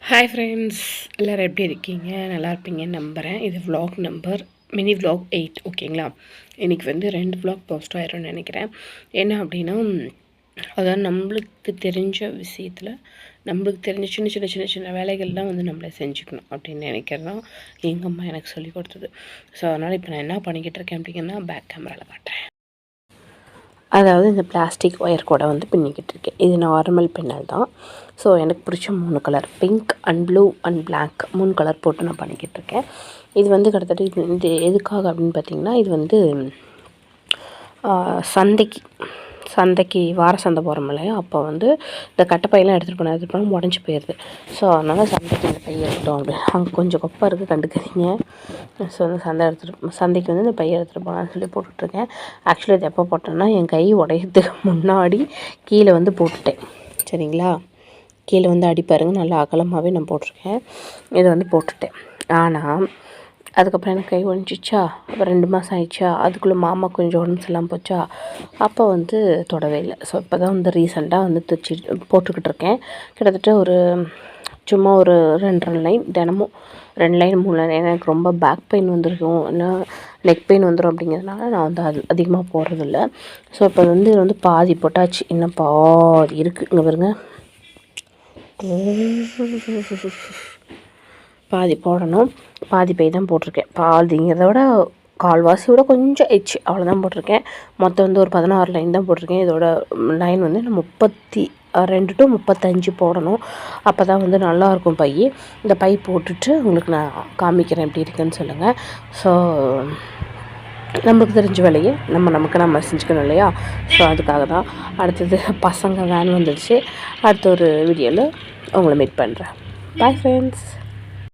Hi friends எல்லோரும் எப்படி இருக்கீங்க? நல்லா இருப்பீங்கன்னு நம்புகிறேன் இது vlog number mini vlog eight ஓகேங்களா இன்றைக்கி வந்து ரெண்டு vlog போஸ்ட் ஆயிரும்னு நினைக்கிறேன். என்ன அப்படின்னா அதாவது நம்மளுக்கு தெரிஞ்ச விஷயத்தில் நம்மளுக்கு தெரிஞ்ச சின்ன சின்ன சின்ன சின்ன வேலைகள்லாம் வந்து நம்மளே செஞ்சுக்கணும் அப்படின்னு நினைக்கிறது தான் எங்கள் அம்மா எனக்கு சொல்லி கொடுத்தது. ஸோ அதனால் இப்போ நான் என்ன பண்ணிக்கிட்டு இருக்கேன் அப்படிங்கன்னா பேக் கேமராவில் காட்டுறேன். அதாவது இந்த பிளாஸ்டிக் ஒயர் கூட வந்து பின்னிக்கிட்டு இருக்கேன். இது நார்மல் பின்னல் தான். ஸோ எனக்கு பிடிச்ச மூணு colour pink and blue and black மூணு கலர் போட்டு நான் பண்ணிக்கிட்டு இருக்கேன். இது வந்து கிட்டத்தட்ட இது இது எதுக்காக அப்படின்னு பார்த்தீங்கன்னா இது வந்து சந்தைக்கு. சந்தைக்கு வார சந்தை போகிறோம் இல்லையா அப்போ வந்து இந்த கட்டைப்பையெல்லாம் எடுத்துகிட்டு போனால் எடுத்துகிட்டு போனால் உடஞ்சி போயிடுது ஸோ அதனால் சந்தைக்கு இந்த பையை எடுத்தோம் அப்படின்னு அங்கே கொஞ்சம் கொப்பை இருக்குது கண்டுக்கிறீங்க ஸோ வந்து சந்தை எடுத்துகிட்டு சந்தைக்கு வந்து இந்த பையை எடுத்துகிட்டு போகலான்னு சொல்லி போட்டுட்ருக்கேன். ஆக்சுவலி இது எப்போ போட்டேன்னா என் கை உடையதுக்கு முன்னாடி கீழே வந்து போட்டுட்டேன். சரிங்களா? கீழே வந்து அடிப்பாருங்க. நல்லா அகலமாகவே நான் போட்டிருக்கேன். இதை வந்து போட்டுட்டேன். ஆனால் அதுக்கப்புறம் எனக்கு கை ஒழிஞ்சிச்சா அப்புறம் ரெண்டு மாதம் ஆயிடுச்சா? அதுக்குள்ளே மாமா கொஞ்சம் உடம்பு சரியில்லாமல் போச்சா? அப்போ வந்து தொடவே இல்லை. ஸோ இப்போ தான் வந்து ரீசெண்டாக வந்து தைச்சி போட்டுக்கிட்டு இருக்கேன். கிட்டத்தட்ட ஒரு சும்மா ஒரு ரெண்டு ரெண்டு லைன் தினமும். ரெண்டு லைன் மூணு லைன் ஏன்னா எனக்கு ரொம்ப பேக் பெயின் வந்துருக்கும் இல்லை நெக் பெயின் வந்துடும் அப்படிங்கிறதுனால நான் வந்து அது அதிகமாக போடுறதில்ல. ஸோ இப்போ வந்து இது வந்து பாதி போட்டாச்சு. இன்னும் பாதி இருக்குது இங்கே பாருங்க. பாதி போடணும். பாதி பை தான் போட்டிருக்கேன். பாதிங்கிறத விட கால்வாசி விட கொஞ்சம் எச்சு அவ்வளோதான் போட்டிருக்கேன். மொத்தம் வந்து ஒரு பதினாறு லைன் தான் போட்டிருக்கேன். இதோட லைன் வந்து நான் முப்பத்தி ரெண்டு டு முப்பத்தஞ்சு போடணும். அப்போ தான் வந்து நல்லாயிருக்கும் பை. இந்த பை போட்டுட்டு உங்களுக்கு நான் காமிக்கிறேன் எப்படி இருக்குன்னு சொல்லுங்கள் ஸோ நமக்கு தெரிஞ்ச வேலையை நம்ம நமக்கு நம்ம செஞ்சுக்கணும் இல்லையா? ஸோ அதுக்காக தான் அடுத்தது பசங்க வேன் வந்துடுச்சு அடுத்த ஒரு வீடியோவில் உங்களை மீட் பண்ணுறேன் பாய் ஃப்ரெண்ட்ஸ்